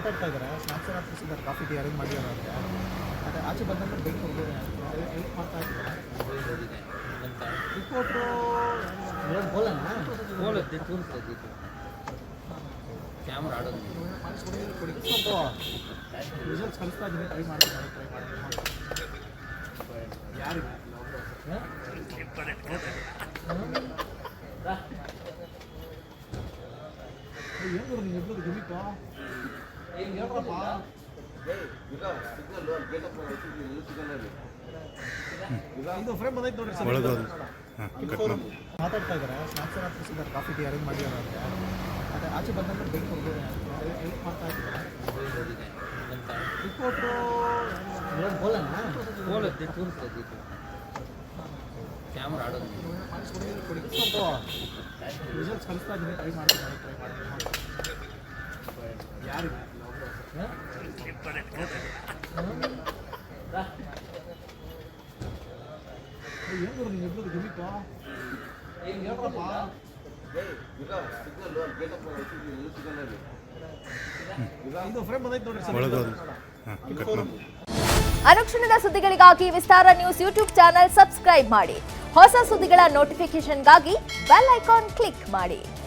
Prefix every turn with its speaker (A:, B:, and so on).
A: ಮಾತಾಡ್ತಾ ಇದ್ದಾರೆ. ಸ್ನಾಕ್ಸ್ ಎಲ್ಲ ತಿರ್ಸಿದ್ದಾರೆ ಕಾಫಿ ಟೀ ಅರೇಂಜ್ ಮಾಡಿದ್ದಾರೆ ಅವ್ರಿಗೆ ಅದೇ ಆಚೆ ಬಂದಂದ್ರೆ ಬೇಕು ಹೆಲ್ಪ್ ಮಾಡ್ತಾ ಇದ್ದಾರೆ. ರಿಪೋರ್ಟ್ರು
B: ಹೋಲತ್ತೆ ತೋರಿಸ್ತದೆ ಕ್ಯಾಮ್ರಾ ಆಡೋದು.
A: ರಿಸಲ್ಟ್ಸ್ ಕಳಿಸ್ತಾ ಇದ್ದೀನಿ. ಟ್ರೈ ಮಾಡ್ತೀನಿ. ಟ್ರೈ ಮಾಡ್ತೀನಿ. ಯಾರಿಗೆ? ಏನು ಗುರು ನೀನು ಎಬ್ಬರು ಗಿಮಿಕ ಮಾತಾಡ್ತಾ ಇದ್ದಾರೆ ಸ್ನಾಕ್ಸ್ ಎಲ್ಲ ತಿರ್ಸಿದ್ದಾರೆ ಕಾಫಿ ಟೀ ಅರೇಂಜ್ ಮಾಡಿದ್ದಾರೆ ಅಂತ. ಅದೇ ಆಚೆ ಬಂದಂದ್ರೆ ಬೇಕು ಹೋಗೋದು ಹೆಲ್ಪ್ ಮಾಡ್ತಾ ಇದ್ದಾರೆ.
B: ಹೋಲತ್ತೆ ತೋರಿಸ್ತದೆ ಕ್ಯಾಮ್ರಾ ಆಡೋದು
A: ರಿಸಲ್ಟ್ಸ್ ಕಳಿಸ್ತಾ ಇದ್ದೀನಿ. ಟ್ರೈ ಮಾಡ್ತೀನಿ. ಟ್ರೈ ಮಾಡ್ತೀನಿ. ಯಾರಿಗೆ?
C: ಅನುಕ್ಷಣದ ಸುದ್ದಿಗಳಿಗಾಗಿ Vistara news YouTube channel subscribe ಮಾಡಿ. ಹೊಸ ಸುದ್ದಿಗಳ ನೋಟಿಫಿಕೇಶನ್ಗಾಗಿ ಬೆಲ್ ಐಕಾನ್ ಕ್ಲಿಕ್ ಮಾಡಿ.